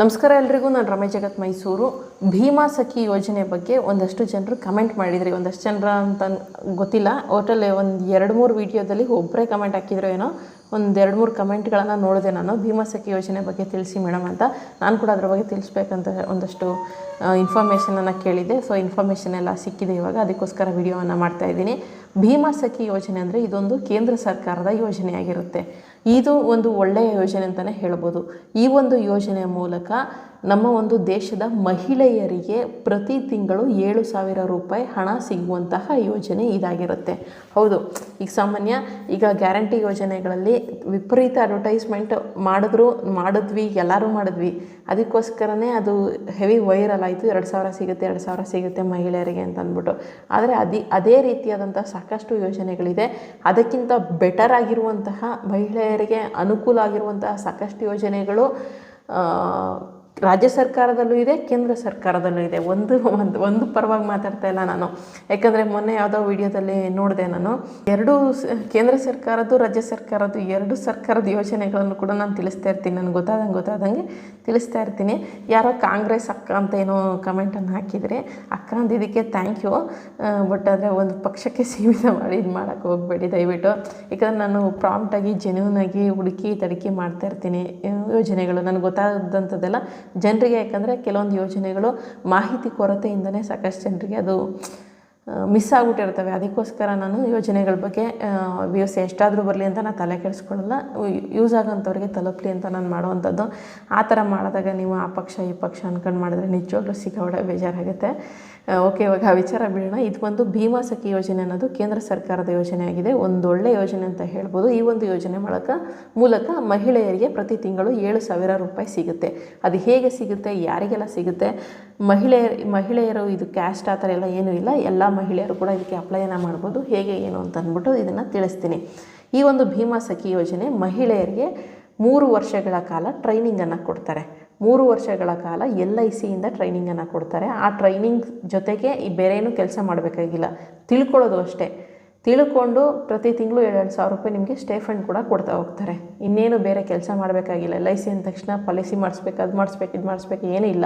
ನಮಸ್ಕಾರ ಎಲ್ರಿಗೂ, ನಾನು ರಮೇಶ್ ಜಗತ್ ಮೈಸೂರು. ಭೀಮಾ ಸಖಿ ಯೋಜನೆ ಬಗ್ಗೆ ಒಂದಷ್ಟು ಜನರು ಕಮೆಂಟ್ ಮಾಡಿದ್ರಿ. ಒಂದಷ್ಟು ಜನರ ಅಂತ ಗೊತ್ತಿಲ್ಲ. ಒಟ್ಟಲ್ಲಿ ಒಂದು ಎರಡು ಮೂರು ವೀಡಿಯೋದಲ್ಲಿ ಒಬ್ಬರೇ ಕಮೆಂಟ್ ಹಾಕಿದ್ರು ಏನೋ, ಒಂದು ಎರಡು ಮೂರು ಕಮೆಂಟ್ಗಳನ್ನು ನೋಡಿದೆ ನಾನು. ಭೀಮಾ ಸಖಿ ಯೋಜನೆ ಬಗ್ಗೆ ತಿಳಿಸಿ ಮೇಡಮ್ ಅಂತ. ನಾನು ಕೂಡ ಅದ್ರ ಬಗ್ಗೆ ತಿಳಿಸ್ಬೇಕಂತ ಒಂದಷ್ಟು ಇನ್ಫಾರ್ಮೇಷನನ್ನು ಕೇಳಿದೆ ಸೊ ಇನ್ಫಾರ್ಮೇಷನ್ ಎಲ್ಲ ಸಿಕ್ಕಿದೆ ಇವಾಗ. ಅದಕ್ಕೋಸ್ಕರ ವಿಡಿಯೋವನ್ನು ಮಾಡ್ತಾ ಇದ್ದೀನಿ. ಭೀಮಾ ಸಖಿ ಯೋಜನೆ ಅಂದರೆ ಇದೊಂದು ಕೇಂದ್ರ ಸರ್ಕಾರದ ಯೋಜನೆಯಾಗಿರುತ್ತೆ. ಇದು ಒಂದು ಒಳ್ಳೆಯ ಯೋಜನೆ ಅಂತಲೇ ಹೇಳ್ಬೋದು. ಈ ಒಂದು ಯೋಜನೆಯ ಮೂಲಕ ನಮ್ಮ ಒಂದು ದೇಶದ ಮಹಿಳೆಯರಿಗೆ ಪ್ರತಿ ತಿಂಗಳು ಏಳು ಸಾವಿರ ರೂಪಾಯಿ ಹಣ ಸಿಗುವಂತಹ ಯೋಜನೆ ಇದಾಗಿರುತ್ತೆ. ಹೌದು, ಈಗ ಸಾಮಾನ್ಯ ಈಗ ಗ್ಯಾರಂಟಿ ಯೋಜನೆಗಳಲ್ಲಿ ವಿಪರೀತ ಅಡ್ವರ್ಟೈಸ್ಮೆಂಟ್ ಮಾಡಿದ್ರು, ಮಾಡಿದ್ವಿ, ಎಲ್ಲರೂ ಮಾಡಿದ್ವಿ. ಅದಕ್ಕೋಸ್ಕರನೇ ಅದು ಹೆವಿ ವೈರಲ್ ಆಯಿತು, ಎರಡು ಸಾವಿರ ಸಿಗುತ್ತೆ, ಎರಡು ಸಾವಿರ ಸಿಗುತ್ತೆ ಮಹಿಳೆಯರಿಗೆ ಅಂತ ಅಂದ್ಬಿಟ್ಟು. ಆದರೆ ಅದಿ, ಅದೇ ರೀತಿಯಾದಂಥ ಸಾಕಷ್ಟು ಯೋಜನೆಗಳಿದೆ. ಅದಕ್ಕಿಂತ ಬೆಟರ್ ಆಗಿರುವಂತಹ ಮಹಿಳೆಯರಿಗೆ ಅನುಕೂಲ ಆಗಿರುವಂತಹ ಸಾಕಷ್ಟು ಯೋಜನೆಗಳು ರಾಜ್ಯ ಸರ್ಕಾರದಲ್ಲೂ ಇದೆ, ಕೇಂದ್ರ ಸರ್ಕಾರದಲ್ಲೂ ಇದೆ. ಒಂದು ಒಂದು ಒಂದು ಪರವಾಗಿ ಮಾತಾಡ್ತಾ ಇಲ್ಲ ನಾನು. ಯಾಕಂದರೆ ಮೊನ್ನೆ ಯಾವುದೋ ವಿಡಿಯೋದಲ್ಲಿ ನೋಡಿದೆ ನಾನು. ಎರಡು ಕೇಂದ್ರ ಸರ್ಕಾರದ್ದು, ರಾಜ್ಯ ಸರ್ಕಾರದ್ದು, ಎರಡು ಸರ್ಕಾರದ ಯೋಜನೆಗಳನ್ನು ಕೂಡ ನಾನು ತಿಳಿಸ್ತಾ ಇರ್ತೀನಿ. ನನಗೆ ಗೊತ್ತಾದಂಗೆ ಗೊತ್ತಾದಂಗೆ ತಿಳಿಸ್ತಾ ಇರ್ತೀನಿ. ಯಾರೋ ಕಾಂಗ್ರೆಸ್ ಅಕ್ಕ ಅಂತ ಏನೋ ಕಮೆಂಟನ್ನು ಹಾಕಿದರೆ, ಅಕ್ಕ ಇದಕ್ಕೆ ಥ್ಯಾಂಕ್ ಯು ಬಟ್ ಆದರೆ ಒಂದು ಪಕ್ಷಕ್ಕೆ ಸೀಮಿತ ಮಾಡಿ ಇದು ಮಾಡೋಕ್ಕೆ ಹೋಗಬೇಡಿ, ದಯವಿಟ್ಟು. ಯಾಕಂದರೆ ನಾನು ಪ್ರಾಂಪ್ಟಾಗಿ ಜೆನ್ಯೂನಾಗಿ ಹುಡುಕಿ ತಡಿಕೆ ಮಾಡ್ತಾ ಇರ್ತೀನಿ. ಯೋಜನೆಗಳು, ನನಗೆ ಗೊತ್ತಾದಂಥದ್ದೆಲ್ಲ ಜನರಿಗೆ, ಯಾಕಂದರೆ ಕೆಲವೊಂದು ಯೋಜನೆಗಳು ಮಾಹಿತಿ ಕೊರತೆಯಿಂದನೇ ಸಾಕಷ್ಟು ಜನರಿಗೆ ಅದು ಮಿಸ್ ಆಗ್ಬಿಟ್ಟಿರ್ತವೆ. ಅದಕ್ಕೋಸ್ಕರ ನಾನು ಯೋಜನೆಗಳ ಬಗ್ಗೆ ವ್ಯೂಸ್ ಎಷ್ಟಾದರೂ ಬರಲಿ ಅಂತ ನಾನು ತಲೆ ಕೆಡಿಸ್ಕೊಳ್ಳಲ್ಲ. ಯೂಸ್ ಆಗೋಂಥವ್ರಿಗೆ ತಲುಪಲಿ ಅಂತ ನಾನು ಮಾಡುವಂಥದ್ದು. ಆ ಥರ ಮಾಡಿದಾಗ ನೀವು ಆ ಪಕ್ಷ, ಈ ಪಕ್ಷ ಅನ್ಕೊಂಡು ಮಾಡಿದ್ರೆ ನಿಜವಾಗ್ಲೂ ಸಿಗೋಡೆ ಬೇಜಾರಾಗುತ್ತೆ. ಓಕೆ, ಇವಾಗ ಆ ವಿಚಾರ ಬೀಳೋಣ ಇದು ಒಂದು ಭೀಮಾ ಸಖಿ ಯೋಜನೆ ಅನ್ನೋದು ಕೇಂದ್ರ ಸರ್ಕಾರದ ಯೋಜನೆ ಆಗಿದೆ ಒಂದೊಳ್ಳೆ ಯೋಜನೆ ಅಂತ ಹೇಳ್ಬೋದು. ಈ ಒಂದು ಯೋಜನೆ ಮೂಲಕ ಮೂಲಕ ಮಹಿಳೆಯರಿಗೆ ಪ್ರತಿ ತಿಂಗಳು ಏಳು ಸಾವಿರ ರೂಪಾಯಿ ಸಿಗುತ್ತೆ. ಅದು ಹೇಗೆ ಸಿಗುತ್ತೆ? ಯಾರಿಗೆಲ್ಲ ಸಿಗುತ್ತೆ? ಮಹಿಳೆಯರು ಮಹಿಳೆಯರು ಇದು ಕ್ಯಾಸ್ಟ್ ಆ ಥರ ಎಲ್ಲ ಏನೂ ಇಲ್ಲ. ಎಲ್ಲ ಮಹಿಳೆಯರು ಕೂಡ ಇದಕ್ಕೆ ಅಪ್ಲೈನ ಮಾಡ್ಬೋದು. ಹೇಗೆ, ಏನು ಅಂತ ಅಂದ್ಬಿಟ್ಟು ಇದನ್ನು ತಿಳಿಸ್ತೀನಿ. ಈ ಒಂದು ಭೀಮಾ ಸಖಿ ಯೋಜನೆ ಮಹಿಳೆಯರಿಗೆ ಮೂರು ವರ್ಷಗಳ ಕಾಲ ಟ್ರೈನಿಂಗನ್ನು ಕೊಡ್ತಾರೆ. ಮೂರು ವರ್ಷಗಳ ಕಾಲ ಎಲ್ ಐ ಸಿಯಿಂದ ಟ್ರೈನಿಂಗನ್ನು ಕೊಡ್ತಾರೆ. ಆ ಟ್ರೈನಿಂಗ್ ಜೊತೆಗೆ ಈ ಬೇರೆ ಏನೂ ಕೆಲಸ ಮಾಡಬೇಕಾಗಿಲ್ಲ. ತಿಳ್ಕೊಳ್ಳೋದು ಅಷ್ಟೇ. ತಿಳ್ಕೊಂಡು ಪ್ರತಿ ತಿಂಗಳು ಎರಡು ಸಾವಿರ ರೂಪಾಯಿ ನಿಮಗೆ ಸ್ಟೇಫಂಡ್ ಕೂಡ ಕೊಡ್ತಾ ಹೋಗ್ತಾರೆ. ಇನ್ನೇನು ಬೇರೆ ಕೆಲಸ ಮಾಡಬೇಕಾಗಿಲ್ಲ. ಎಲ್ ಐ ಸಿ ಅಂದ ತಕ್ಷಣ ಪಾಲಿಸಿ ಮಾಡಿಸ್ಬೇಕು ಅದು ಮಾಡಿಸ್ಬೇಕು, ಇದು ಮಾಡಿಸ್ಬೇಕು, ಏನಿಲ್ಲ.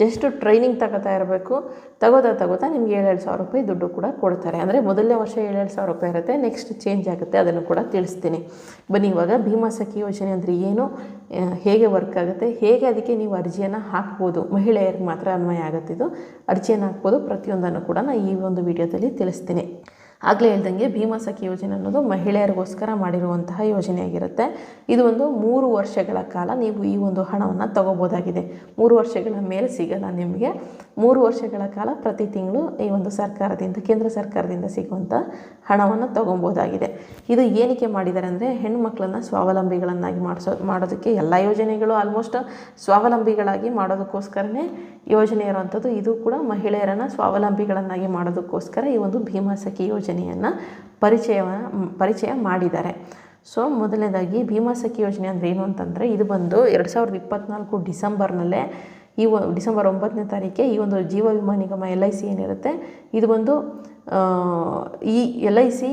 ಜಸ್ಟ್ ಟ್ರೈನಿಂಗ್ ತಗೋತಾ ಇರಬೇಕು. ತಗೋತಾ ತಗೋತಾ ನಿಮ್ಗೆ ಏಳೆರಡು ಸಾವಿರ ರೂಪಾಯಿ ದುಡ್ಡು ಕೂಡ ಕೊಡ್ತಾರೆ. ಅಂದರೆ ಮೊದಲನೇ ವರ್ಷ ಏಳೆರಡು ಸಾವಿರ ರೂಪಾಯಿ ಇರುತ್ತೆ. ನೆಕ್ಸ್ಟ್ ಚೇಂಜ್ ಆಗುತ್ತೆ. ಅದನ್ನು ಕೂಡ ತಿಳಿಸ್ತೀನಿ. ಬನ್ನಿ, ಇವಾಗ ಭೀಮಾ ಸಖಿ ಯೋಜನೆ ಅಂದರೆ ಏನು? ಹೇಗೆ ವರ್ಕ್ ಆಗುತ್ತೆ? ಹೇಗೆ ಅದಕ್ಕೆ ನೀವು ಅರ್ಜಿಯನ್ನು ಹಾಕ್ಬೋದು? ಮಹಿಳೆಯರಿಗೆ ಮಾತ್ರ ಅನ್ವಯ ಆಗುತ್ತಿದ್ದು ಅರ್ಜಿಯನ್ನು ಹಾಕ್ಬೋದು. ಪ್ರತಿಯೊಂದನ್ನು ಕೂಡ ನಾನು ಈ ಒಂದು ವಿಡಿಯೋದಲ್ಲಿ ತಿಳಿಸ್ತೀನಿ. ಆಗಲೇ ಹೇಳ್ದಂಗೆ ಭೀಮಾ ಸಖಿ ಯೋಜನೆ ಅನ್ನೋದು ಮಹಿಳೆಯರಿಗೋಸ್ಕರ ಮಾಡಿರುವಂತಹ ಯೋಜನೆಯಾಗಿರುತ್ತೆ ಇದು ಒಂದು ಮೂರು ವರ್ಷಗಳ ಕಾಲ ನೀವು ಈ ಒಂದು ಹಣವನ್ನು ತಗೋಬೋದಾಗಿದೆ. ಮೂರು ವರ್ಷಗಳ ಮೇಲೆ ಸಿಗಲ್ಲ ನಿಮಗೆ. ಮೂರು ವರ್ಷಗಳ ಕಾಲ ಪ್ರತಿ ತಿಂಗಳು ಈ ಒಂದು ಸರ್ಕಾರದಿಂದ, ಕೇಂದ್ರ ಸರ್ಕಾರದಿಂದ ಸಿಗುವಂಥ ಹಣವನ್ನು ತಗೊಬೋದಾಗಿದೆ. ಇದು ಏನಕ್ಕೆ ಮಾಡಿದ್ದಾರೆ ಅಂದರೆ ಹೆಣ್ಮಕ್ಳನ್ನು ಸ್ವಾವಲಂಬಿಗಳನ್ನಾಗಿ ಮಾಡಿಸೋ, ಮಾಡೋದಕ್ಕೆ ಎಲ್ಲ ಯೋಜನೆಗಳು ಆಲ್ಮೋಸ್ಟ್ ಸ್ವಾವಲಂಬಿಗಳಾಗಿ ಮಾಡೋದಕ್ಕೋಸ್ಕರನೇ ಯೋಜನೆ ಇರುವಂಥದ್ದು, ಇದು ಕೂಡ ಮಹಿಳೆಯರನ್ನು ಸ್ವಾವಲಂಬಿಗಳನ್ನಾಗಿ ಮಾಡೋದಕ್ಕೋಸ್ಕರ ಈ ಒಂದು ಭೀಮಾ ಸಖಿ ಯೋಜನೆಯನ್ನು ಪರಿಚಯ ಪರಿಚಯ ಮಾಡಿದ್ದಾರೆ. ಸೊ, ಮೊದಲನೇದಾಗಿ ಭೀಮಾ ಸಖಿ ಯೋಜನೆ ಅಂದರೆ ಏನು ಅಂತಂದರೆ, ಇದು ಬಂದು ಎರಡು ಸಾವಿರದ ಇಪ್ಪತ್ತ್ನಾಲ್ಕು ಡಿಸೆಂಬರ್ನಲ್ಲೇ ಈ ಡಿಸೆಂಬರ್ ಒಂಬತ್ತನೇ ತಾರೀಕೆ ಈ ಒಂದು ಜೀವ ವಿಮಾ ನಿಗಮ ಎಲ್ ಐ ಸಿ ಏನಿರುತ್ತೆ, ಇದು ಒಂದು ಈ L I C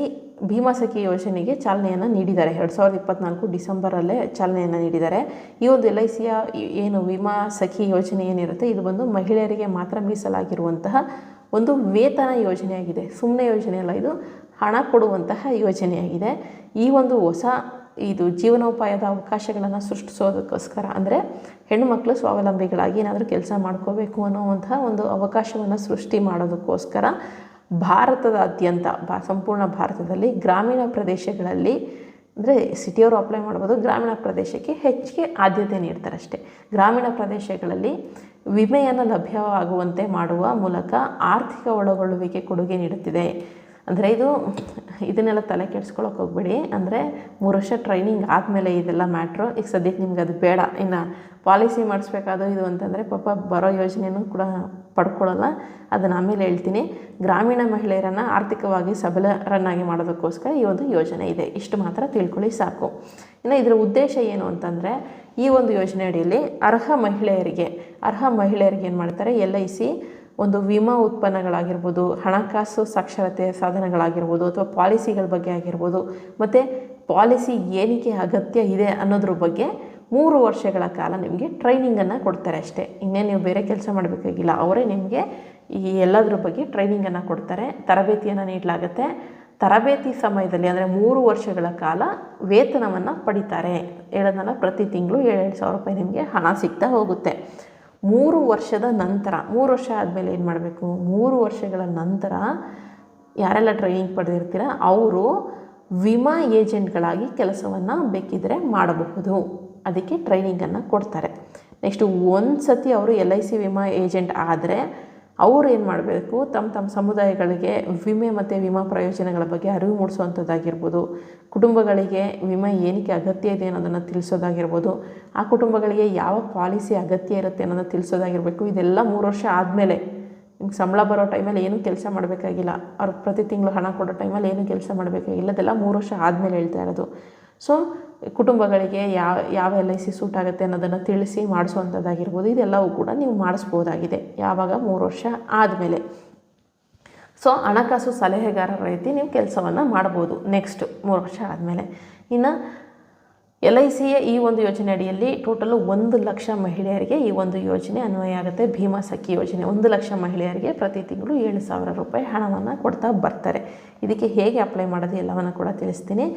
Bima Sakhi ಯೋಜನೆಗೆ ಚಾಲನೆಯನ್ನು ನೀಡಿದ್ದಾರೆ. ಎರಡು ಸಾವಿರದ ಇಪ್ಪತ್ತ್ನಾಲ್ಕು ಡಿಸೆಂಬರಲ್ಲೇ ಚಾಲನೆಯನ್ನು ನೀಡಿದ್ದಾರೆ. ಈ ಒಂದು ಎಲ್ ಐ ಸಿಯ ಏನು ವಿಮಾ ಸಖಿ ಯೋಜನೆ ಏನಿರುತ್ತೆ, ಇದು ಬಂದು ಮಹಿಳೆಯರಿಗೆ ಮಾತ್ರ ಮೀಸಲಾಗಿರುವಂತಹ ಒಂದು ವೇತನ ಯೋಜನೆಯಾಗಿದೆ. ಸುಮ್ಮನೆ ಯೋಜನೆ ಅಲ್ಲ, ಇದು ಹಣ ಕೊಡುವಂತಹ ಯೋಜನೆಯಾಗಿದೆ. ಈ ಒಂದು ಹೊಸ ಇದು ಜೀವನೋಪಾಯದ ಅವಕಾಶಗಳನ್ನು ಸೃಷ್ಟಿಸೋದಕ್ಕೋಸ್ಕರ, ಅಂದರೆ ಹೆಣ್ಣುಮಕ್ಕಳು ಸ್ವಾವಲಂಬಿಗಳಾಗಿ ಏನಾದರೂ ಕೆಲಸ ಮಾಡ್ಕೋಬೇಕು ಅನ್ನೋವಂತಹ ಒಂದು ಅವಕಾಶವನ್ನು ಸೃಷ್ಟಿ ಮಾಡೋದಕ್ಕೋಸ್ಕರ ಭಾರತದಾದ್ಯಂತ ಬಾ ಸಂಪೂರ್ಣ ಭಾರತದಲ್ಲಿ ಗ್ರಾಮೀಣ ಪ್ರದೇಶಗಳಲ್ಲಿ, ಅಂದರೆ ಸಿಟಿಯವರು ಅಪ್ಲೈ ಮಾಡ್ಬೋದು, ಗ್ರಾಮೀಣ ಪ್ರದೇಶಕ್ಕೆ ಹೆಚ್ಚಿಗೆ ಆದ್ಯತೆ ನೀಡ್ತಾರೆ ಅಷ್ಟೇ ಗ್ರಾಮೀಣ ಪ್ರದೇಶಗಳಲ್ಲಿ ವಿಮೆಯನ್ನು ಲಭ್ಯವಾಗುವಂತೆ ಮಾಡುವ ಮೂಲಕ ಆರ್ಥಿಕ ಒಳಗೊಳ್ಳುವಿಕೆ ಕೊಡುಗೆ ನೀಡುತ್ತಿದೆ. ಅಂದರೆ ಇದು, ಇದನ್ನೆಲ್ಲ ತಲೆ ಕೆಡಿಸ್ಕೊಳಕ್ಕೆ ಹೋಗ್ಬೇಡಿ. ಅಂದರೆ ಮೂರು ವರ್ಷ ಟ್ರೈನಿಂಗ್ ಆದಮೇಲೆ ಇದೆಲ್ಲ ಮ್ಯಾಟ್ರು ಈಗ ಸದ್ಯಕ್ಕೆ ನಿಮ್ಗೆ ಅದು ಬೇಡ. ಇನ್ನು ಪಾಲಿಸಿ ಮಾಡಿಸ್ಬೇಕಾದೋ ಇದು ಅಂತಂದರೆ ಪಾಪ ಬರೋ ಯೋಜನೆಯೂ ಕೂಡ ಪಡ್ಕೊಳ್ಳಲ್ಲ. ಅದನ್ನು ಆಮೇಲೆ ಹೇಳ್ತೀನಿ. ಗ್ರಾಮೀಣ ಮಹಿಳೆಯರನ್ನು ಆರ್ಥಿಕವಾಗಿ ಸಬಲರನ್ನಾಗಿ ಮಾಡೋದಕ್ಕೋಸ್ಕರ ಈ ಒಂದು ಯೋಜನೆ ಇದೆ. ಇಷ್ಟು ಮಾತ್ರ ತಿಳ್ಕೊಳ್ಳಿ ಸಾಕು. ಇನ್ನು ಇದರ ಉದ್ದೇಶ ಏನು ಅಂತಂದರೆ, ಈ ಒಂದು ಯೋಜನೆ ಅಡಿಯಲ್ಲಿ ಅರ್ಹ ಮಹಿಳೆಯರಿಗೆ ಅರ್ಹ ಮಹಿಳೆಯರಿಗೆ ಏನು ಮಾಡ್ತಾರೆ? ಎಲ್ ಐ ಸಿ ಒಂದು ವಿಮಾ ಉತ್ಪನ್ನಗಳಾಗಿರ್ಬೋದು, ಹಣಕಾಸು ಸಾಕ್ಷರತೆ ಸಾಧನಗಳಾಗಿರ್ಬೋದು, ಅಥವಾ ಪಾಲಿಸಿಗಳ ಬಗ್ಗೆ ಆಗಿರ್ಬೋದು, ಮತ್ತು ಪಾಲಿಸಿ ಏನಕ್ಕೆ ಅಗತ್ಯ ಇದೆ ಅನ್ನೋದ್ರ ಬಗ್ಗೆ ಮೂರು ವರ್ಷಗಳ ಕಾಲ ನಿಮಗೆ ಟ್ರೈನಿಂಗನ್ನು ಕೊಡ್ತಾರೆ ಅಷ್ಟೇ. ಇನ್ನೇನು ನೀವು ಬೇರೆ ಕೆಲಸ ಮಾಡಬೇಕಾಗಿಲ್ಲ. ಅವರೇ ನಿಮಗೆ ಈ ಎಲ್ಲದರ ಬಗ್ಗೆ ಟ್ರೈನಿಂಗನ್ನು ಕೊಡ್ತಾರೆ. ತರಬೇತಿಯನ್ನು ನೀಡಲಾಗುತ್ತೆ. ತರಬೇತಿ ಸಮಯದಲ್ಲಿ ಅಂದರೆ ಮೂರು ವರ್ಷಗಳ ಕಾಲ ವೇತನವನ್ನು ಪಡಿತಾರೆ. ಹೇಳೋದನ್ನು ಪ್ರತಿ ತಿಂಗಳು ಏಳು ಸಾವಿರ ರೂಪಾಯಿ ನಿಮಗೆ ಹಣ ಸಿಗ್ತಾ ಹೋಗುತ್ತೆ. ಮೂರು ವರ್ಷದ ನಂತರ, ಮೂರು ವರ್ಷ ಆದಮೇಲೆ ಏನು ಮಾಡಬೇಕು? ಮೂರು ವರ್ಷಗಳ ನಂತರ ಯಾರೆಲ್ಲ ಟ್ರೈನಿಂಗ್ ಪಡೆದಿರ್ತೀರ? ಅವರು ವಿಮಾ ಏಜೆಂಟ್ಗಳಾಗಿ ಕೆಲಸವನ್ನು ಬೇಕಿದ್ದರೆ ಮಾಡಬಹುದು. ಅದಕ್ಕೆ ಟ್ರೈನಿಂಗನ್ನು ಕೊಡ್ತಾರೆ. ನೆಕ್ಸ್ಟು ಒಂದು ಸತಿ ಅವರು ಎಲ್ ಐ ಸಿ ವಿಮಾ ಏಜೆಂಟ್ ಆದರೆ ಅವ್ರು ಏನು ಮಾಡಬೇಕು? ತಮ್ಮ ತಮ್ಮ ಸಮುದಾಯಗಳಿಗೆ ವಿಮೆ ಮತ್ತು ವಿಮಾ ಪ್ರಯೋಜನಗಳ ಬಗ್ಗೆ ಅರಿವು ಮೂಡಿಸುವಂಥದ್ದಾಗಿರ್ಬೋದು. ಕುಟುಂಬಗಳಿಗೆ ವಿಮೆ ಏನಕ್ಕೆ ಅಗತ್ಯ ಇದೆ ಅನ್ನೋದನ್ನು ತಿಳಿಸೋದಾಗಿರ್ಬೋದು. ಆ ಕುಟುಂಬಗಳಿಗೆ ಯಾವ ಪಾಲಿಸಿ ಅಗತ್ಯ ಇರುತ್ತೆ ಅನ್ನೋದನ್ನು ತಿಳಿಸೋದಾಗಿರಬೇಕು. ಇದೆಲ್ಲ ಮೂರು ವರ್ಷ ಆದಮೇಲೆ ನಿಮ್ಗೆ ಸಂಬಳ ಬರೋ ಟೈಮಲ್ಲಿ ಏನೂ ಕೆಲಸ ಮಾಡಬೇಕಾಗಿಲ್ಲ. ಅವ್ರು ಪ್ರತಿ ತಿಂಗಳು ಹಣ ಕೊಡೋ ಟೈಮಲ್ಲಿ ಏನೂ ಕೆಲಸ ಮಾಡಬೇಕಾಗಿಲ್ಲ. ಅದೆಲ್ಲ ಮೂರು ವರ್ಷ ಆದಮೇಲೆ ಹೇಳ್ತಾ ಇರೋದು. ಸೊ ಕುಟುಂಬಗಳಿಗೆ ಯಾವ ಯಾವ ಎಲ್ ಐ ಸಿ ಸೂಟ್ ಆಗುತ್ತೆ ಅನ್ನೋದನ್ನು ತಿಳಿಸಿ ಮಾಡಿಸುವಂಥದ್ದಾಗಿರ್ಬೋದು. ಇದೆಲ್ಲವೂ ಕೂಡ ನೀವು ಮಾಡಿಸ್ಬೋದಾಗಿದೆ. ಯಾವಾಗ? ಮೂರು ವರ್ಷ ಆದಮೇಲೆ. ಸೊ ಹಣಕಾಸು ಸಲಹೆಗಾರರ ರೀತಿ ನೀವು ಕೆಲಸವನ್ನು ಮಾಡ್ಬೋದು. ನೆಕ್ಸ್ಟ್ ಮೂರು ವರ್ಷ ಆದಮೇಲೆ. ಇನ್ನು ಎಲ್ ಐ ಸಿಯ ಈ ಒಂದು ಯೋಜನೆ ಅಡಿಯಲ್ಲಿ ಟೋಟಲು ಒಂದು ಲಕ್ಷ ಮಹಿಳೆಯರಿಗೆ ಈ ಒಂದು ಯೋಜನೆ ಅನ್ವಯ ಆಗುತ್ತೆ. ಭೀಮಾ ಸಖಿ ಯೋಜನೆ. ಒಂದು ಲಕ್ಷ ಮಹಿಳೆಯರಿಗೆ ಪ್ರತಿ ತಿಂಗಳು ಏಳು ಸಾವಿರ ರೂಪಾಯಿ ಹಣವನ್ನು ಕೊಡ್ತಾ ಬರ್ತಾರೆ. ಇದಕ್ಕೆ ಹೇಗೆ ಅಪ್ಲೈ ಮಾಡೋದು ಎಲ್ಲವನ್ನು ಕೂಡ ತಿಳಿಸ್ತೀನಿ.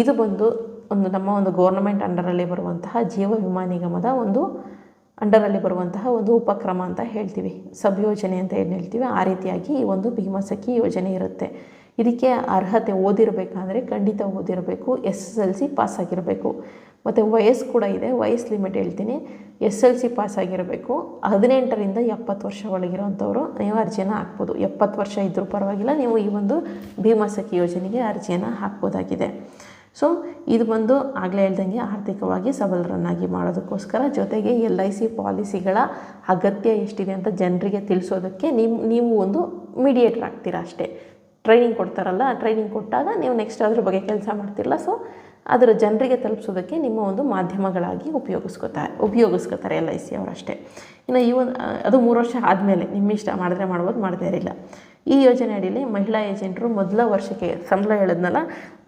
ಇದು ಬಂದು ಒಂದು ನಮ್ಮ ಒಂದು ಗೌರ್ನಮೆಂಟ್ ಅಂಡರಲ್ಲಿ ಬರುವಂತಹ ಜೀವ ವಿಮಾ ನಿಗಮದ ಒಂದು ಅಂಡರಲ್ಲಿ ಬರುವಂತಹ ಒಂದು ಉಪಕ್ರಮ ಅಂತ ಹೇಳ್ತೀವಿ. ಸಬ್ ಯೋಜನೆ ಅಂತ ಏನು ಹೇಳ್ತೀವಿ? ಆ ರೀತಿಯಾಗಿ ಈ ಒಂದು ಭೀಮಸಖಿ ಯೋಜನೆ ಇರುತ್ತೆ. ಇದಕ್ಕೆ ಅರ್ಹತೆ ಓದಿರಬೇಕಾದ್ರೆ ಖಂಡಿತ ಓದಿರಬೇಕು. S S L C pass ಆಗಿರಬೇಕು ಮತ್ತು ವಯಸ್ಸು ಕೂಡ ಇದೆ. ವಯಸ್ಸು ಲಿಮಿಟ್ ಹೇಳ್ತೀನಿ. ಎಸ್ ಎಲ್ ಸಿ ಪಾಸ್ ಆಗಿರಬೇಕು ಹದಿನೆಂಟರಿಂದ ಎಪ್ಪತ್ತು ವರ್ಷ ಒಳಗಿರೋಂಥವ್ರು ನೀವು ಅರ್ಜಿಯನ್ನು ಹಾಕ್ಬೋದು. ಎಪ್ಪತ್ತು ವರ್ಷ ಇದ್ದರೂ ಪರವಾಗಿಲ್ಲ, ನೀವು ಈ ಒಂದು ಭೀಮಾಸಕಿ ಯೋಜನೆಗೆ ಅರ್ಜಿಯನ್ನು ಹಾಕ್ಬೋದಾಗಿದೆ. ಸೊ ಇದು ಬಂದು ಆಗಲೇ ಹೇಳ್ದಂಗೆ ಆರ್ಥಿಕವಾಗಿ ಸಬಲರನ್ನಾಗಿ ಮಾಡೋದಕ್ಕೋಸ್ಕರ ಜೊತೆಗೆ ಎಲ್ ಐ ಸಿ ಪಾಲಿಸಿಗಳ ಅಗತ್ಯ ಎಷ್ಟಿದೆ ಅಂತ ಜನರಿಗೆ ತಿಳಿಸೋದಕ್ಕೆ ನಿಮ್ಮ ನೀವು ಒಂದು ಮೀಡಿಯೇಟ್ರ್ ಆಗ್ತೀರಾ ಅಷ್ಟೇ. ಟ್ರೈನಿಂಗ್ ಕೊಡ್ತಾರಲ್ಲ ಟ್ರೈನಿಂಗ್ ಕೊಟ್ಟಾಗ ನೀವು ನೆಕ್ಸ್ಟ್ ಅದ್ರ ಬಗ್ಗೆ ಕೆಲಸ ಮಾಡ್ತಿರಲ್ಲ ಸೊ ಅದರ ಜನರಿಗೆ ತಲುಪಿಸೋದಕ್ಕೆ ನಿಮ್ಮ ಒಂದು ಮಾಧ್ಯಮಗಳಾಗಿ ಉಪಯೋಗಿಸ್ಕೋತಾರೆ ಉಪಯೋಗಿಸ್ಕೋತಾರೆ ಎಲ್ ಐ ಸಿ ಅವರಷ್ಟೇ ಇನ್ನು ಈ ಒಂದು, ಅದು ಮೂರು ವರ್ಷ ಆದಮೇಲೆ ನಿಮ್ಮ ಇಷ್ಟ ಮಾಡಿದ್ರೆ ಮಾಡ್ಬೋದು, ಮಾಡದೇ ಇರಲಿಲ್ಲ. ಈ ಯೋಜನೆ ಅಡಿಯಲ್ಲಿ ಮಹಿಳಾ ಏಜೆಂಟರು ಮೊದಲ ವರ್ಷಕ್ಕೆ ಸಂಬಳ ಹೇಳಿದ್ನಲ್ಲ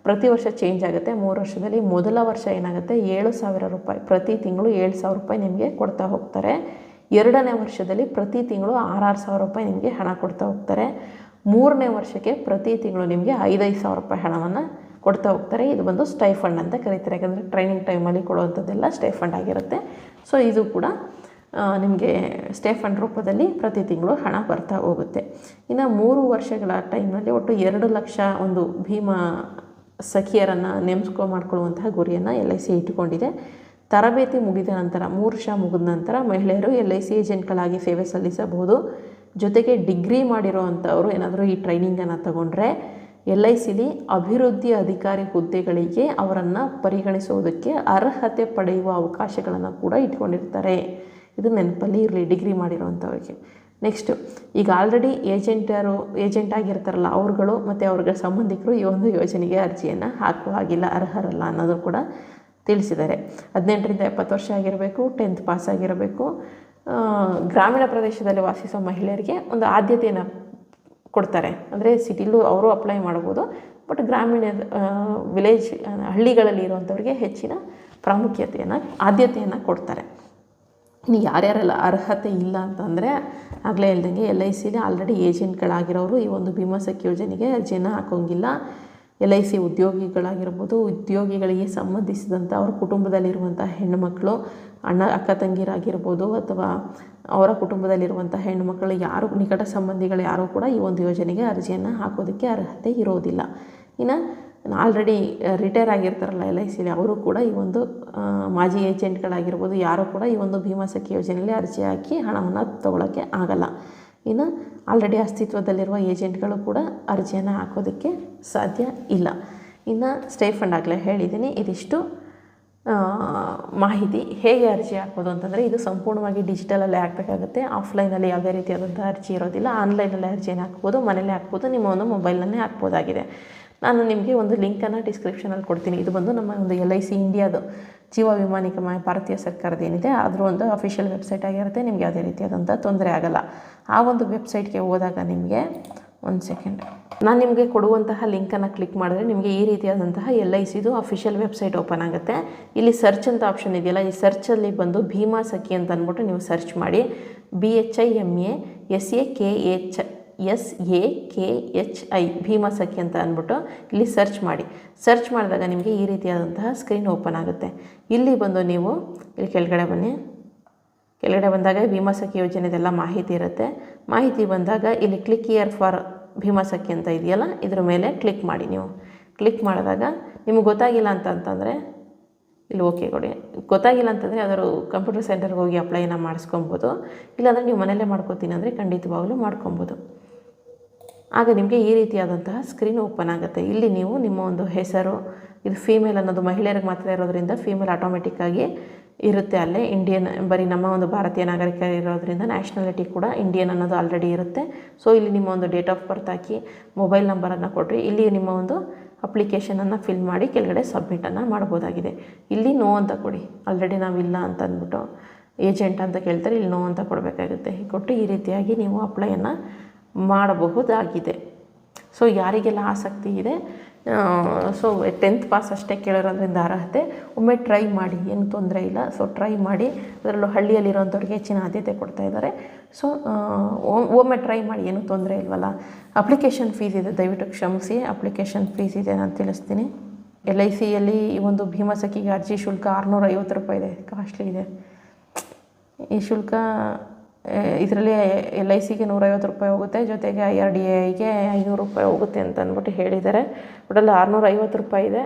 ಪ್ರತಿ ವರ್ಷ ಚೇಂಜ್ ಆಗುತ್ತೆ. ಮೂರು ವರ್ಷದಲ್ಲಿ ಮೊದಲ ವರ್ಷ ಏನಾಗುತ್ತೆ? ಏಳು ಸಾವಿರ ರೂಪಾಯಿ. ಪ್ರತಿ ತಿಂಗಳು ಏಳು ಸಾವಿರ ರೂಪಾಯಿ ನಿಮಗೆ ಕೊಡ್ತಾ ಹೋಗ್ತಾರೆ. ಎರಡನೇ ವರ್ಷದಲ್ಲಿ ಪ್ರತಿ ತಿಂಗಳು ಆರಾರು ಸಾವಿರ ರೂಪಾಯಿ ನಿಮಗೆ ಹಣ ಕೊಡ್ತಾ ಹೋಗ್ತಾರೆ. ಮೂರನೇ ವರ್ಷಕ್ಕೆ ಪ್ರತಿ ತಿಂಗಳು ನಿಮಗೆ ಐದೈದು ಸಾವಿರ ರೂಪಾಯಿ ಹಣವನ್ನು ಕೊಡ್ತಾ ಹೋಗ್ತಾರೆ. ಇದು ಬಂದು ಸ್ಟೈಫಂಡ್ ಅಂತ ಕರೀತಾರೆ. ಯಾಕಂದರೆ ಟ್ರೈನಿಂಗ್ ಟೈಮಲ್ಲಿ ಕೊಡುವಂಥದ್ದೆಲ್ಲ ಸ್ಟೈಫಂಡ್ ಆಗಿರುತ್ತೆ. ಸೊ ಇದು ಕೂಡ ನಿಮಗೆ ಸ್ಟೇಫಂಡ್ ರೂಪದಲ್ಲಿ ಪ್ರತಿ ತಿಂಗಳು ಹಣ ಬರ್ತಾ ಹೋಗುತ್ತೆ. ಇನ್ನು ಮೂರು ವರ್ಷಗಳ ಟೈಮಲ್ಲಿ ಒಟ್ಟು ಎರಡು ಲಕ್ಷ ಒಂದು ಭೀಮಾ ಸಖಿಯರನ್ನು ನೇಮಿಸ್ಕೊ ಮಾಡ್ಕೊಳ್ಳುವಂತಹ ಗುರಿಯನ್ನು ಎಲ್ ಐ ಸಿ ಇಟ್ಟುಕೊಂಡಿದೆ. ತರಬೇತಿ ಮುಗಿದ ನಂತರ, ಮೂರು ವರ್ಷ ಮುಗಿದ ನಂತರ ಮಹಿಳೆಯರು ಎಲ್ ಐ ಸಿ ಏಜೆಂಟ್ಗಳಾಗಿ ಸೇವೆ ಸಲ್ಲಿಸಬಹುದು. ಜೊತೆಗೆ ಡಿಗ್ರಿ ಮಾಡಿರುವಂಥವರು ಏನಾದರೂ ಈ ಟ್ರೈನಿಂಗನ್ನು ತಗೊಂಡ್ರೆ ಎಲ್ ಐ ಸಿಲಿ ಅಭಿವೃದ್ಧಿ ಅಧಿಕಾರಿ ಹುದ್ದೆಗಳಿಗೆ ಅವರನ್ನು ಪರಿಗಣಿಸುವುದಕ್ಕೆ ಅರ್ಹತೆ ಪಡೆಯುವ ಅವಕಾಶಗಳನ್ನು ಕೂಡ ಇಟ್ಕೊಂಡಿರ್ತಾರೆ. ಇದು ನೆನಪಲ್ಲಿ ಇರಲಿ, ಡಿಗ್ರಿ ಮಾಡಿರೋವಂಥವ್ರಿಗೆ ನೆಕ್ಸ್ಟು ಈಗ ಆಲ್ರೆಡಿ ಏಜೆಂಟರು ಏಜೆಂಟ್ ಆಗಿರ್ತಾರಲ್ಲ, ಅವ್ರುಗಳು ಮತ್ತು ಅವ್ರಿಗೆ ಸಂಬಂಧಿಕರು ಈ ಒಂದು ಯೋಜನೆಗೆ ಅರ್ಜಿಯನ್ನು ಹಾಕುವ ಹಾಗಿಲ್ಲ, ಅರ್ಹರಲ್ಲ ಅನ್ನೋದು ಕೂಡ ತಿಳಿಸಿದ್ದಾರೆ. ಹದಿನೆಂಟರಿಂದ ಎಪ್ಪತ್ತು ವರ್ಷ ಆಗಿರಬೇಕು ಟೆಂತ್ ಪಾಸ್ ಆಗಿರಬೇಕು. ಗ್ರಾಮೀಣ ಪ್ರದೇಶದಲ್ಲಿ ವಾಸಿಸೋ ಮಹಿಳೆಯರಿಗೆ ಒಂದು ಆದ್ಯತೆಯನ್ನು ಕೊಡ್ತಾರೆ. ಅಂದರೆ ಸಿಟಿಲೂ ಅವರು ಅಪ್ಲೈ ಮಾಡ್ಬೋದು ಬಟ್ ಗ್ರಾಮೀಣ ವಿಲೇಜ್ ಹಳ್ಳಿಗಳಲ್ಲಿ ಇರುವಂಥವ್ರಿಗೆ ಹೆಚ್ಚಿನ ಪ್ರಾಮುಖ್ಯತೆಯನ್ನು, ಆದ್ಯತೆಯನ್ನು ಕೊಡ್ತಾರೆ. ಇನ್ನು ಯಾರ್ಯಾರೆಲ್ಲ ಅರ್ಹತೆ ಇಲ್ಲ ಅಂತಂದರೆ ಆಗಲೇ ಹೇಳ್ದಂಗೆ ಎಲ್ ಐ ಸಿಲಿ ಆಲ್ರೆಡಿ ಏಜೆಂಟ್ಗಳಾಗಿರೋರು ಈ ಒಂದು ಭೀಮಾ ಸಖಿ ಯೋಜನೆಗೆ ಅರ್ಜಿಯನ್ನು ಹಾಕೋಂಗಿಲ್ಲ. ಎಲ್ ಐ ಸಿ ಉದ್ಯೋಗಿಗಳಾಗಿರ್ಬೋದು, ಉದ್ಯೋಗಿಗಳಿಗೆ ಸಂಬಂಧಿಸಿದಂಥ ಅವ್ರ ಕುಟುಂಬದಲ್ಲಿರುವಂಥ ಹೆಣ್ಣುಮಕ್ಕಳು ಅಣ್ಣ, ಅಕ್ಕ ತಂಗಿರಾಗಿರ್ಬೋದು ಅಥವಾ ಅವರ ಕುಟುಂಬದಲ್ಲಿರುವಂಥ ಹೆಣ್ಣುಮಕ್ಕಳು ಯಾರು ನಿಕಟ ಸಂಬಂಧಿಗಳು ಯಾರೂ ಕೂಡ ಈ ಒಂದು ಯೋಜನೆಗೆ ಅರ್ಜಿಯನ್ನು ಹಾಕೋದಕ್ಕೆ ಅರ್ಹತೆ ಇರೋದಿಲ್ಲ. ಇನ್ನು ಆಲ್ರೆಡಿ ರಿಟೈರ್ ಆಗಿರ್ತಾರಲ್ಲ ಎಲ್ ಐ ಸಿಲಿ ಅವರು ಕೂಡ ಈ ಒಂದು ಮಾಜಿ ಏಜೆಂಟ್ಗಳಾಗಿರ್ಬೋದು ಯಾರೂ ಕೂಡ ಈ ಒಂದು ಭೀಮಾ ಸಖಿ ಯೋಜನೆಯಲ್ಲಿ ಅರ್ಜಿ ಹಾಕಿ ಹಣವನ್ನು ತೊಗೊಳಕ್ಕೆ ಆಗಲ್ಲ. ಇನ್ನು ಆಲ್ರೆಡಿ ಅಸ್ತಿತ್ವದಲ್ಲಿರುವ ಏಜೆಂಟ್ಗಳು ಕೂಡ ಅರ್ಜಿಯನ್ನು ಹಾಕೋದಕ್ಕೆ ಸಾಧ್ಯ ಇಲ್ಲ. ಇನ್ನು ಸ್ಟೇಫಂಡ್ ಆಗಲೇ ಹೇಳಿದ್ದೀನಿ, ಇದಿಷ್ಟು ಮಾಹಿತಿ ಹೇಗೆ ಅರ್ಜಿ ಹಾಕ್ಬೋದು ಅಂತಂದರೆ, ಇದು ಸಂಪೂರ್ಣವಾಗಿ ಡಿಜಿಟಲಲ್ಲೇ ಹಾಕಬೇಕಾಗುತ್ತೆ. ಆಫ್ಲೈನಲ್ಲಿ ಯಾವುದೇ ರೀತಿಯಾದಂಥ ಅರ್ಜಿ ಇರೋದಿಲ್ಲ. ಆನ್ಲೈನಲ್ಲಿ ಅರ್ಜಿಯನ್ನು ಹಾಕ್ಬೋದು, ಮನೇಲೇ ಹಾಕ್ಬೋದು, ನಿಮ್ಮ ಒಂದು ಮೊಬೈಲ್ನಲ್ಲೇ ಹಾಕ್ಬೋದಾಗಿದೆ. ನಾನು ನಿಮಗೆ ಒಂದು ಲಿಂಕನ್ನು ಡಿಸ್ಕ್ರಿಪ್ಷನಲ್ಲಿ ಕೊಡ್ತೀನಿ. ಇದು ಬಂದು ನಮ್ಮ ಒಂದು ಎಲ್ ಐ ಸಿ ಇಂಡಿಯಾದು ಜೀವ ವಿಮಾ ನಿಗಮ ಭಾರತೀಯ ಸರ್ಕಾರದ ಏನಿದೆ ಅದರ ಒಂದು ಅಫಿಷಿಯಲ್ ವೆಬ್ಸೈಟ್ ಆಗಿರುತ್ತೆ. ನಿಮಗೆ ಯಾವುದೇ ರೀತಿಯಾದಂಥ ತೊಂದರೆ ಆಗಲ್ಲ. ಆ ಒಂದು ವೆಬ್ಸೈಟ್ಗೆ ಹೋದಾಗ ನಿಮಗೆ ಒಂದು ಸೆಕೆಂಡ್ ನಾನು ನಿಮಗೆ ಕೊಡುವಂತಹ ಲಿಂಕನ್ನು ಕ್ಲಿಕ್ ಮಾಡಿದ್ರೆ ನಿಮಗೆ ಈ ರೀತಿಯಾದಂತಹ ಎಲ್ ಐ ಸಿದು ಅಫಿಷಿಯಲ್ ವೆಬ್ಸೈಟ್ ಓಪನ್ ಆಗುತ್ತೆ. ಇಲ್ಲಿ ಸರ್ಚ್ ಅಂತ ಆಪ್ಷನ್ ಇದೆಯಲ್ಲ, ಈ ಸರ್ಚಲ್ಲಿ ಬಂದು ಭೀಮಾ ಸಖಿ ಅಂತ ಅಂದ್ಬಿಟ್ಟು ನೀವು ಸರ್ಚ್ ಮಾಡಿ B H I M A S A K H S A K H I Bima Sakhi ಅಂತ ಅಂದ್ಬಿಟ್ಟು ಇಲ್ಲಿ ಸರ್ಚ್ ಮಾಡಿ. ಸರ್ಚ್ ಮಾಡಿದಾಗ ನಿಮಗೆ ಈ ರೀತಿಯಾದಂತಹ ಸ್ಕ್ರೀನ್ ಓಪನ್ ಆಗುತ್ತೆ. ಇಲ್ಲಿ ಬಂದು ನೀವು ಇಲ್ಲಿ ಕೆಳಗಡೆ ಬನ್ನಿ. ಕೆಳಗಡೆ ಬಂದಾಗ ಭೀಮಾ ಸಖಿ ಯೋಜನೆದೆಲ್ಲ ಮಾಹಿತಿ ಇರುತ್ತೆ. ಮಾಹಿತಿ ಬಂದಾಗ ಇಲ್ಲಿ click here for Bima Sakhi ಅಂತ ಇದೆಯಲ್ಲ, ಇದ್ರ ಮೇಲೆ ಕ್ಲಿಕ್ ಮಾಡಿ ನೀವು. ಕ್ಲಿಕ್ ಮಾಡಿದಾಗ ನಿಮ್ಗೆ ಗೊತ್ತಾಗಿಲ್ಲ ಅಂತ ಅಂತಂದರೆ ಇಲ್ಲಿ ಓಕೆ ಕೊಡಿ. ಗೊತ್ತಾಗಿಲ್ಲ ಅಂತಂದರೆ ಯಾವ್ದಾದ್ರು ಕಂಪ್ಯೂಟರ್ ಸೆಂಟರ್ಗೆ ಹೋಗಿ ಅಪ್ಲೈನ ಮಾಡಿಸ್ಕೊಬೋದು. ಇಲ್ಲಾಂದರೆ ನೀವು ಮನೇಲೇ ಮಾಡ್ಕೋತೀನಿ ಅಂದರೆ ಖಂಡಿತವಾಗ್ಲೂ ಮಾಡ್ಕೊಬೋದು. ಆಗ ನಿಮಗೆ ಈ ರೀತಿಯಾದಂತಹ ಸ್ಕ್ರೀನ್ ಓಪನ್ ಆಗುತ್ತೆ. ಇಲ್ಲಿ ನೀವು ನಿಮ್ಮ ಒಂದು ಹೆಸರು, ಇದು ಫೀಮೇಲ್ ಅನ್ನೋದು ಮಹಿಳೆಯರಿಗೆ ಮಾತ್ರ ಇರೋದರಿಂದ ಫೀಮೇಲ್ ಆಟೋಮೆಟಿಕ್ಕಾಗಿ ಇರುತ್ತೆ ಅಲ್ಲೇ. ಇಂಡಿಯನ್ ಬರೀ ನಮ್ಮ ಒಂದು ಭಾರತೀಯ ನಾಗರಿಕ ಇರೋದರಿಂದ ನ್ಯಾಷನಾಲಿಟಿ ಕೂಡ ಇಂಡಿಯನ್ ಅನ್ನೋದು ಆಲ್ರೆಡಿ ಇರುತ್ತೆ. ಸೊ ಇಲ್ಲಿ ನಿಮ್ಮ ಒಂದು ಡೇಟ್ ಆಫ್ ಬರ್ತ್ ಹಾಕಿ ಮೊಬೈಲ್ ನಂಬರನ್ನು ಕೊಟ್ಟರೆ ಇಲ್ಲಿ ನಿಮ್ಮ ಒಂದು ಅಪ್ಲಿಕೇಶನನ್ನು ಫಿಲ್ ಮಾಡಿ, ಕೆಳಗಡೆ ಸಬ್ಮಿಟನ್ನು ಮಾಡ್ಬೋದಾಗಿದೆ. ಇಲ್ಲಿ ನೋ ಅಂತ ಕೊಡಿ. ಆಲ್ರೆಡಿ ನಾವಿಲ್ಲ ಅಂತ ಅಂದ್ಬಿಟ್ಟು ಏಜೆಂಟ್ ಅಂತ ಕೇಳ್ತಾರೆ, ಇಲ್ಲಿ ನೋ ಅಂತ ಕೊಡಬೇಕಾಗುತ್ತೆ. ಕೊಟ್ಟು ಈ ರೀತಿಯಾಗಿ ನೀವು ಅಪ್ಲೈಯನ್ನು ಮಾಡಬಹುದಾಗಿದೆ. ಸೊ ಯಾರಿಗೆಲ್ಲ ಆಸಕ್ತಿ ಇದೆ? ಸೊ ಟೆಂತ್ ಪಾಸ್ ಅಷ್ಟೇ ಕೇಳಿರೋದ್ರಿಂದ ಅರ್ಹತೆ. ಒಮ್ಮೆ ಟ್ರೈ ಮಾಡಿ, ಏನು ತೊಂದರೆ ಇಲ್ಲ. ಸೊ ಟ್ರೈ ಮಾಡಿ. ಅದರಲ್ಲೂ ಹಳ್ಳಿಯಲ್ಲಿರೋಂಥವ್ರಿಗೆ ಹೆಚ್ಚಿನ ಆದ್ಯತೆ ಕೊಡ್ತಾ ಇದ್ದಾರೆ. ಸೊ ಒಮ್ಮೆ ಟ್ರೈ ಮಾಡಿ, ಏನೂ ತೊಂದರೆ ಇಲ್ವಲ್ಲ. ಅಪ್ಲಿಕೇಶನ್ ಫೀಸ್ ಇದೆ. ದಯವಿಟ್ಟು ಕ್ಷಮಿಸಿ. ಅಪ್ಲಿಕೇಶನ್ ಫೀಸ್ ಇದೆ ನಾನು ತಿಳಿಸ್ತೀನಿ. ಎಲ್ ಐ ಸಿಯಲ್ಲಿ ಈ ಒಂದು ಭೀಮಸಖಿಗೆ ಅರ್ಜಿ ಶುಲ್ಕ ಆರುನೂರ ಐವತ್ತು ರೂಪಾಯಿ ಇದೆ. ಕಾಸ್ಟ್ಲಿ ಇದೆ. ಈ ಶುಲ್ಕ ಇದರಲ್ಲಿ ಎಲ್ ಐ ಸಿಗೆ ನೂರೈವತ್ತು ರೂಪಾಯಿ ಹೋಗುತ್ತೆ, ಜೊತೆಗೆ ಐ ಆರ್ ಡಿ ಐಗೆ ಐನೂರು ರೂಪಾಯಿ ಹೋಗುತ್ತೆ ಅಂತ ಅಂದ್ಬಿಟ್ಟು ಹೇಳಿದ್ದಾರೆ. ಅಲ್ಲಿ ಆರುನೂರ ಐವತ್ತು ರೂಪಾಯಿ ಇದೆ.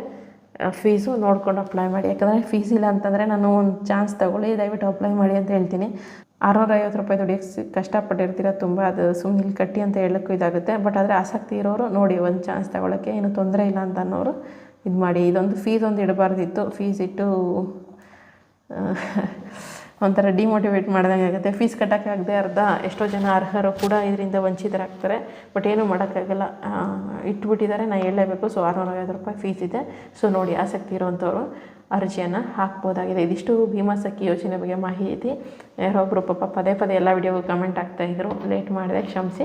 ಫೀಸು ನೋಡ್ಕೊಂಡು ಅಪ್ಲೈ ಮಾಡಿ. ಯಾಕಂದರೆ ಫೀಸ್ ಇಲ್ಲ ಅಂತಂದರೆ ನಾನು ಒಂದು ಚಾನ್ಸ್ ತೊಗೊಳ್ಳಿ, ದಯವಿಟ್ಟು ಅಪ್ಲೈ ಮಾಡಿ ಅಂತ ಹೇಳ್ತೀನಿ. ಆರುನೂರ ಐವತ್ತು ರೂಪಾಯಿ ದುಡಿಯೋಕ್ಕೆ ಕಷ್ಟಪಟ್ಟಿರ್ತೀರ ತುಂಬ, ಅದು ಸುಮ್ಮನೆ ಇಲ್ಲಿ ಕಟ್ಟಿ ಅಂತ ಹೇಳೋಕ್ಕೂ ಇದಾಗುತ್ತೆ. ಬಟ್ ಆದರೆ ಆಸಕ್ತಿ ಇರೋರು ನೋಡಿ, ಒಂದು ಚಾನ್ಸ್ ತಗೊಳ್ಳೋಕ್ಕೆ ಏನು ತೊಂದರೆ ಇಲ್ಲ ಅಂತ ಅನ್ನೋರು ಇದು ಮಾಡಿ ಇದೊಂದು ಫೀಸ್ ಒಂದು ಇಡಬಾರ್ದಿತ್ತು. ಫೀಸ್ ಇಟ್ಟು ಒಂಥರ ಡಿಮೋಟಿವೇಟ್ ಮಾಡ್ದಂಗೆ ಆಗುತ್ತೆ. ಫೀಸ್ ಕಟ್ಟೋಕ್ಕಾಗದೆ ಅರ್ಧ ಎಷ್ಟೋ ಜನ ಅರ್ಹರು ಕೂಡ ಇದರಿಂದ ವಂಚಿತರಾಗ್ತಾರೆ. ಬಟ್ ಏನೂ ಮಾಡೋಕ್ಕಾಗಲ್ಲ. ಇಟ್ಬಿಟ್ಟಿದ್ದಾರೆ. ನಾನು ಹೇಳಲೇಬೇಕು. ಸೊ ಆರುನೂರ ಐವತ್ತು ರೂಪಾಯಿ ಫೀಸ್ ಇದೆ. ಸೊ ನೋಡಿ, ಆಸಕ್ತಿ ಇರುವಂಥವ್ರು ಅರ್ಜಿಯನ್ನು ಹಾಕ್ಬೋದಾಗಿದೆ. ಇದಿಷ್ಟು ಭೀಮಾ ಸಖಿ ಯೋಜನೆ ಬಗ್ಗೆ ಮಾಹಿತಿ. ಯಾರೊಬ್ಬರು ಪಾಪ ಪದೇ ಪದೇ ಎಲ್ಲ ವಿಡಿಯೋಗೂ ಕಮೆಂಟ್ ಆಗ್ತಾಯಿದ್ರು ಲೇಟ್ ಮಾಡಿದೆ. ಕ್ಷಮಿಸಿ.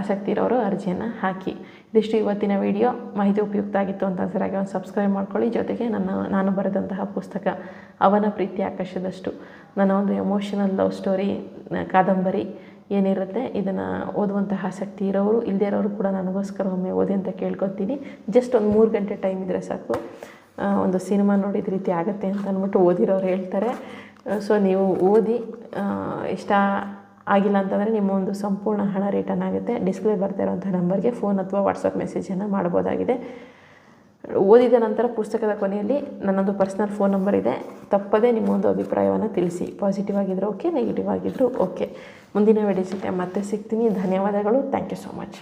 ಆಸಕ್ತಿ ಇರೋರು ಅರ್ಜಿಯನ್ನು ಹಾಕಿ. ಇದಿಷ್ಟು ಇವತ್ತಿನ ವಿಡಿಯೋ. ಮಾಹಿತಿ ಉಪಯುಕ್ತ ಆಗಿತ್ತು ಅಂತ ಸರಿಯಾಗಿ ಒಂದು ಸಬ್ಸ್ಕ್ರೈಬ್ ಮಾಡ್ಕೊಳ್ಳಿ. ಜೊತೆಗೆ ನನ್ನ, ನಾನು ಬರೆದಂತಹ ಪುಸ್ತಕ, ಅವನ ಪ್ರೀತಿ ಆಕರ್ಷದಷ್ಟು ನನ್ನ ಒಂದು ಎಮೋಷನಲ್ ಲವ್ ಸ್ಟೋರಿ ಕಾದಂಬರಿ ಏನಿರುತ್ತೆ, ಇದನ್ನು ಓದುವಂತಹ ಆಸಕ್ತಿ ಇರೋರು ಇಲ್ಲದೇ ಇರೋರು ಕೂಡ ನನಗೋಸ್ಕರ ಒಮ್ಮೆ ಓದಿ ಅಂತ ಕೇಳ್ಕೊತೀನಿ. ಜಸ್ಟ್ ಒಂದು ಮೂರು ಗಂಟೆ ಟೈಮ್ ಇದ್ದರೆ ಸಾಕು. ಒಂದು ಸಿನಿಮಾ ನೋಡಿದ ರೀತಿ ಆಗುತ್ತೆ ಅಂತ ಅಂದ್ಬಿಟ್ಟು ಓದಿರೋರು ಹೇಳ್ತಾರೆ. ಸೊ ನೀವು ಓದಿ ಇಷ್ಟ ಆಗಿಲ್ಲ ಅಂತಂದರೆ ನಿಮ್ಮ ಒಂದು ಸಂಪೂರ್ಣ ಹಣ ರಿಟರ್ನ್ ಆಗುತ್ತೆ. ಡಿಸ್ಪ್ಲೇ ಬರ್ತಾ ಇರೋಂಥ ನಂಬರ್ಗೆ ಫೋನ್ ಅಥವಾ ವಾಟ್ಸಪ್ ಮೆಸೇಜನ್ನು ಮಾಡ್ಬೋದಾಗಿದೆ. ಓದಿದ ನಂತರ ಪುಸ್ತಕದ ಕೊನೆಯಲ್ಲಿ ನನ್ನೊಂದು ಪರ್ಸ್ನಲ್ ಫೋನ್ ನಂಬರ್ ಇದೆ. ತಪ್ಪದೇ ನಿಮ್ಮ ಒಂದು ಅಭಿಪ್ರಾಯವನ್ನು ತಿಳಿಸಿ. ಪಾಸಿಟಿವ್ ಆಗಿದ್ದರೂ ಓಕೆ ನೆಗೆಟಿವ್ ಆಗಿದ್ದರೂ ಓಕೆ ಮುಂದಿನ ವಿಡಿಯೋ ಜೊತೆ ಮತ್ತೆ ಸಿಗ್ತೀನಿ. ಧನ್ಯವಾದಗಳು. Thank you so much